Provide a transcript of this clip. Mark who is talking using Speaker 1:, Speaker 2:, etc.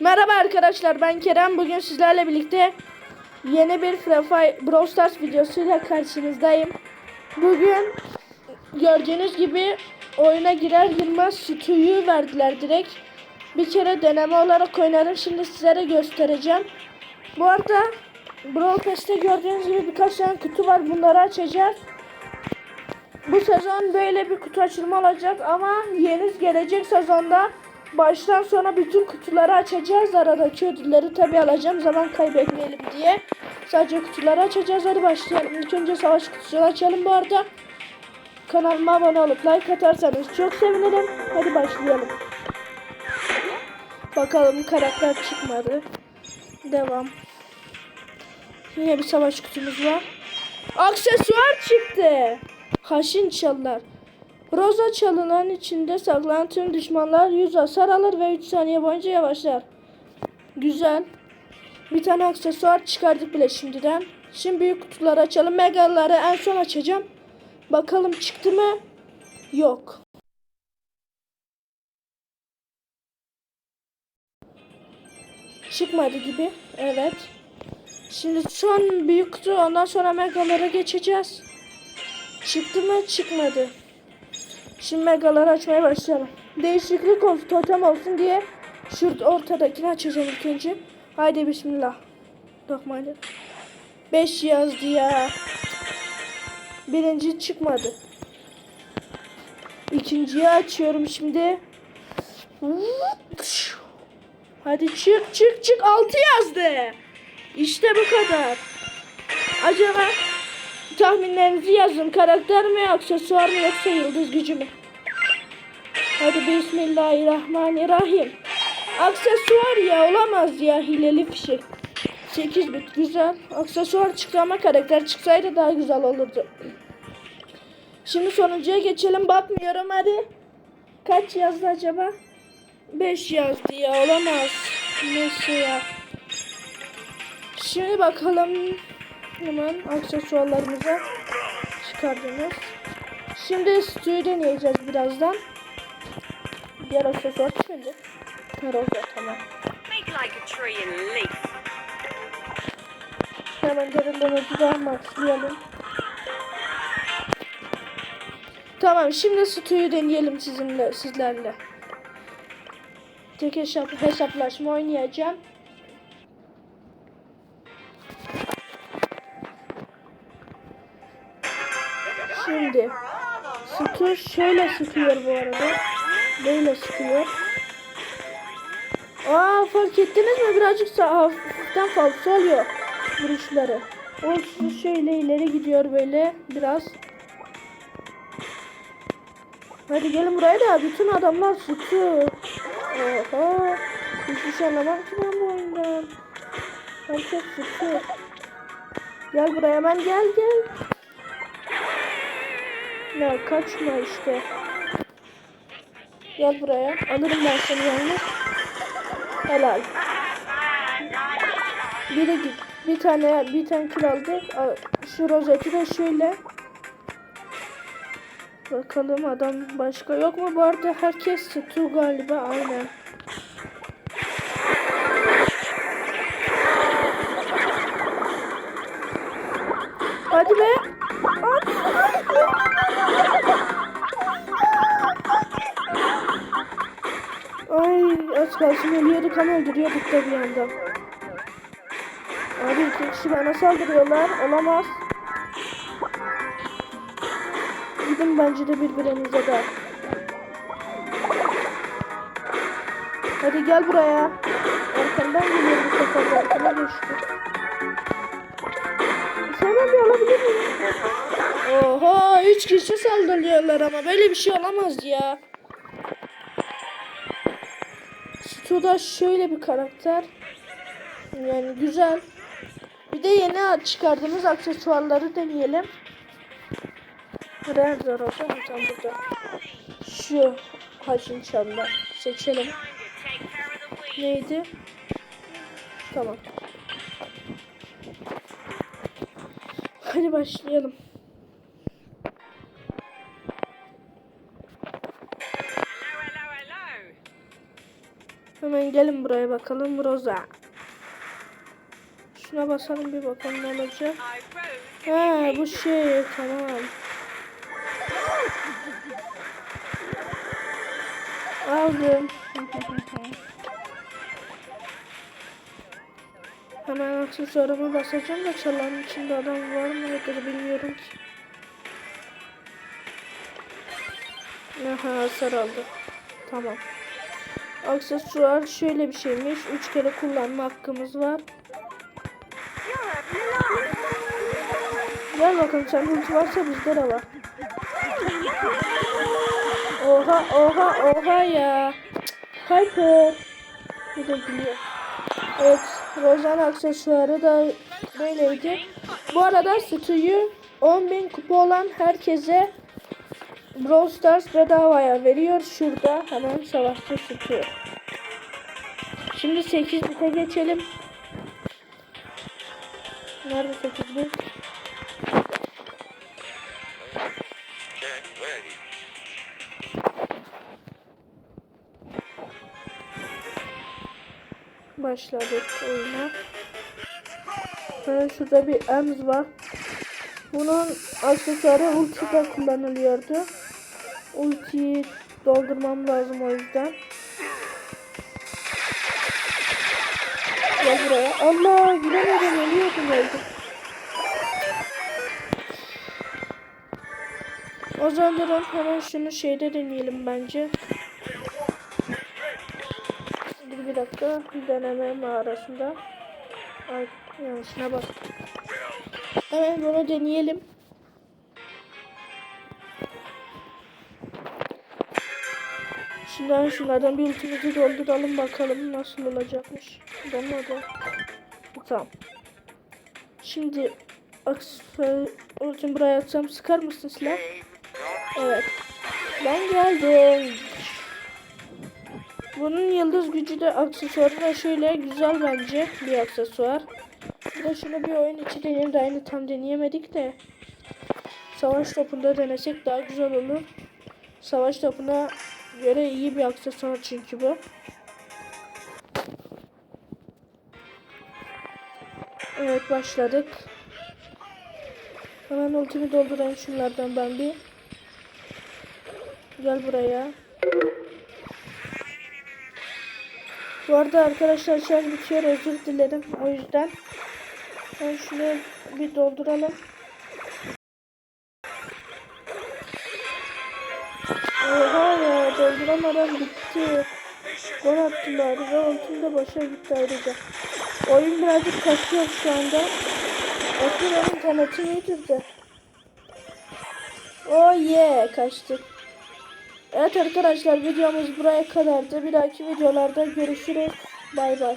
Speaker 1: Merhaba arkadaşlar ben Kerem. Bugün sizlerle birlikte yeni bir Brawl Stars videosuyla karşınızdayım. Bugün gördüğünüz gibi oyuna girer girmez Stu'yu verdiler direkt. Bir kere deneme olarak oynadım. Şimdi sizlere göstereceğim. Bu arada Brawl Pass'te gördüğünüz gibi birkaç tane kutu var. Bunları açacağız. Bu sezon böyle bir kutu açılma olacak ama yeni gelecek sezonda baştan sona bütün kutuları açacağız. Aradaki ödülleri tabi alacağım zaman kaybetmeyelim diye. Sadece kutuları açacağız. Hadi başlayalım. İlk önce savaş kutusunu açalım bu arada. Kanalıma abone olup like atarsanız çok sevinirim. Hadi başlayalım. Bakalım karakter çıkmadı. Devam. Yine bir savaş kutumuz var. Aksesuar çıktı. Haşin çalılar. Roza çalıların içinde saklanan tüm düşmanlar 100 hasar alır ve 3 saniye boyunca yavaşlar. Güzel. Bir tane aksesuar çıkardık bile şimdiden. Şimdi büyük kutuları açalım. Megaları en son açacağım. Bakalım çıktı mı? Yok. Çıkmadı gibi. Evet. Şimdi son büyük kutu ondan sonra megalara geçeceğiz. Çıktı mı? Çıkmadı. Şimdi megaları açmaya başlayalım. Değişiklik olsun, totem olsun diye şurada ortadakini açacağım ilk önce. Haydi bismillah. Rahmanirrahim. 5 yazdı ya. Birinci çıkmadı. İkinciyi açıyorum şimdi. Hadi çık çık çık 6 yazdı. İşte bu kadar. Acaba tahminlerinizi yazın. Karakter mi, aksesuar mı yoksa yıldız gücü mü? Hadi bismillahirrahmanirrahim. Aksesuar ya olamaz ya hileli fişek. 8 bit güzel. Aksesuar çıktı ama karakter çıksaydı daha güzel olurdu. Şimdi sonuncuya geçelim. Bakmıyorum hadi. Kaç yazdı acaba? 5 yazdı ya olamaz. Neyse ya. Şimdi bakalım hemen aksesuarlarımıza çıkardınız. Şimdi suyu deneyeceğiz birazdan. Diğer aksesuar çıkınca. Roza tamam. Hemen derinlemeci daha maxlayalım. Tamam şimdi suyu deneyelim sizinle sizlerle. Tek hesap, hesaplaşma oynayacağım. Şimdi Stu şöyle sıkıyor bu arada. Böyle sıkıyor. Aa fark ettiniz mi? Birazcık sağ hafiften falso oluyor vuruşları. O şöyle ileri gidiyor böyle biraz. Hadi gelin buraya da bütün adamlar sıkıyor. Oha. Hiçbir şey anlamam ki ben bu oyundan. Herkes sıkıyor. Gel buraya hemen gel gel. Ya kaçma işte. Gel buraya. Alırım ben seni yalnız. Helal. Biri git. Bir tane bir tane kil aldık. Al, Şu rozeti de şöyle. Bakalım adam başka yok mu? Bu arada herkes tutu galiba aynen. Az kalsın ölüyorduk ama öldürüyorduk da bir yandan. Abi iki kişi bana saldırıyorlar. Olamaz. Gidin bence de birbirinize de. Hadi gel buraya. Arkandan geliyor bu sefer arkana geçti. Senden bir alabilir miyim? Oha üç kişi saldırıyorlar ama böyle bir şey olamaz ya. Stu'da şöyle bir karakter. Yani güzel. Bir de yeni çıkardığımız aksesuarları deneyelim. Nerede olacak? Tam burada. Şu haşin çamda. Seçelim. Neydi? Tamam. Hadi başlayalım. Hemen gelin buraya bakalım Rosa. Şuna basalım bir bakalım ne olacak. Ha bu şey tamam. Aldım. Hemen aksesuarımı basacağım da çalanın içinde adam var mıdır bilmiyorum ki. Aha hasar aldı. Tamam. Aksesuar şöyle bir şeymiş. Üç kere kullanma hakkımız var. Gel bakalım sen ulti varsa bizde de var. Oha oha oha ya. Hyper. Bu da gülüyor. Evet. Rozan aksesuarı da böyleydi. Bu arada Stu'yu 10.000 kupa olan herkese Brawl Stars bedavaya veriyor. Şurada hemen savaşçı Stu. Şimdi 8 bite geçelim. Nerede 8 bit? Başladık oyuna. Hemen şurada bir ems var. Bunun aksesuarı ultide kullanılıyordu. Ultiyi doldurmam lazım o yüzden. Gel buraya. Allah giremedim ölüyordum öldüm. O zaman hemen şunu şeyde deneyelim bence. Dur bir dakika. Deneme mağarasında. Ay yanlışına bak. Hemen bunu deneyelim. Şimdi şunlardan bir ultimizi dolduralım bakalım nasıl olacakmış. Olmadı. Tamam. Şimdi aksesuar ultimi buraya atsam sıkar mısın silah? Evet. Ben geldim. Bunun yıldız gücü de aksesuarı da şöyle güzel bence bir aksesuar. Bir de şunu bir oyun içi deneyelim de aynı tam deneyemedik de. Savaş topunda denesek daha güzel olur. Savaş topuna göre iyi bir aksesuar çünkü bu. Evet başladık. Hemen ultimi doldurayım şunlardan ben bir. Gel buraya. Bu arada arkadaşlar şarj bitiyor özür dilerim o yüzden. Ben şunu bir dolduralım. Ya dolduramadan bitti. Gol attılar ve ultim de başa gitti ayrıca. Oyun birazcık kasıyor şu anda. İnternetim iyidir de. Oh yeah kaçtık. Evet arkadaşlar videomuz buraya kadardı. Bir dahaki videolarda görüşürüz. Bay bay.